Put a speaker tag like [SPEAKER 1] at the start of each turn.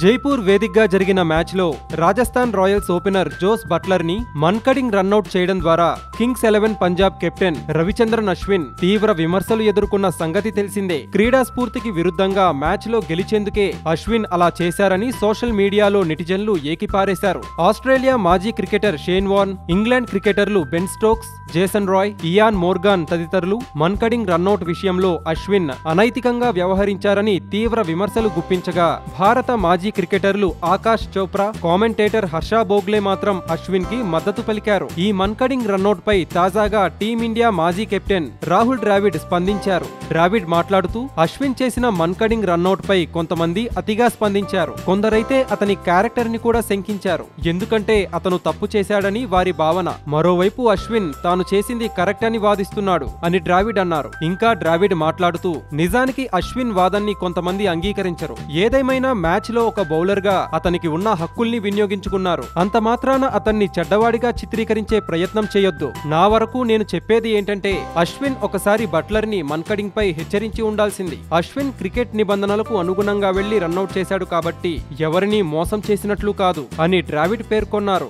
[SPEAKER 1] జైపూర్ వేదికగా జరిగిన మ్యాచ్లో రాజస్థాన్ రాయల్స్ ఓపెనర్ జోస్ బట్లర్ని మన్కడింగ్ రన్అట్ చేయడం ద్వారా Kings Eleven Punjab captain Ravichandran Ashwin తీవ్ర విమర్శలు ఎదుర్కొన్న సంగతి తెలిసిందే. క్రీడా స్ఫూర్తికి విరుద్ధంగా మ్యాచ్లో గెలిచేందుకే అశ్విన్ అలా చేశారని సోషల్ మీడియాలో నెటిజన్లు ఏకిపారేశారు. ఆస్ట్రేలియా మాజీ క్రికెటర్ షేన్ వాన్ ఇంగ్లాండ్ క్రికెటర్లు Ben Stokes Jason Roy Ian Morgan తదితరులు మన్కడింగ్ రన్అట్ విషయంలో అశ్విన్ అనైతికంగా వ్యవహరించారని తీవ్ర విమర్శలు గుప్పించగా భారత మాజీ క్రికెటర్లు ఆకాష్ చోప్రా కామెంటేటర్ హర్ష బోగ్లే మాత్రం అశ్విన్కి మద్దతు పలికారు. ఈ మన్కడింగ్ రన్అట్ పై తాజాగా టీమిండియా మాజీ కెప్టెన్ రాహుల్ ద్రావిడ్ స్పందించారు. ద్రావిడ్ మాట్లాడుతూ అశ్విన్ చేసిన మన్కడింగ్ రన్అట్ పై కొంతమంది అతిగా స్పందించారు. కొందరైతే అతని క్యారెక్టర్ని కూడా శంకించారు. ఎందుకంటే అతను తప్పు చేశాడని వారి భావన. మరోవైపు అశ్విన్ తాను చేసింది కరెక్ట్ అని వాదిస్తున్నాడు అని ద్రావిడ్ అన్నారు. ఇంకా ద్రావిడ్ మాట్లాడుతూ నిజానికి అశ్విన్ వాదన్ని కొంతమంది అంగీకరించరు. ఏదేమైనా మ్యాచ్లో ఒక బౌలర్గా అతనికి ఉన్న హక్కుల్ని వినియోగించుకున్నారు. అంత మాత్రాన అతన్ని చెడ్డవాడిగా చిత్రీకరించే ప్రయత్నం చేయొద్దు. నా వరకు నేను చెప్పేది ఏంటంటే అశ్విన్ ఒకసారి బట్లర్ని మన్కడింగ్ పై హెచ్చరించి ఉండాల్సింది. అశ్విన్ క్రికెట్ నిబంధనలకు అనుగుణంగా వెళ్ళి రన్అట్ చేశాడు కాబట్టి ఎవరిని మోసం చేసినట్లు కాదు అని ద్రావిడ్ పేర్కొన్నారు.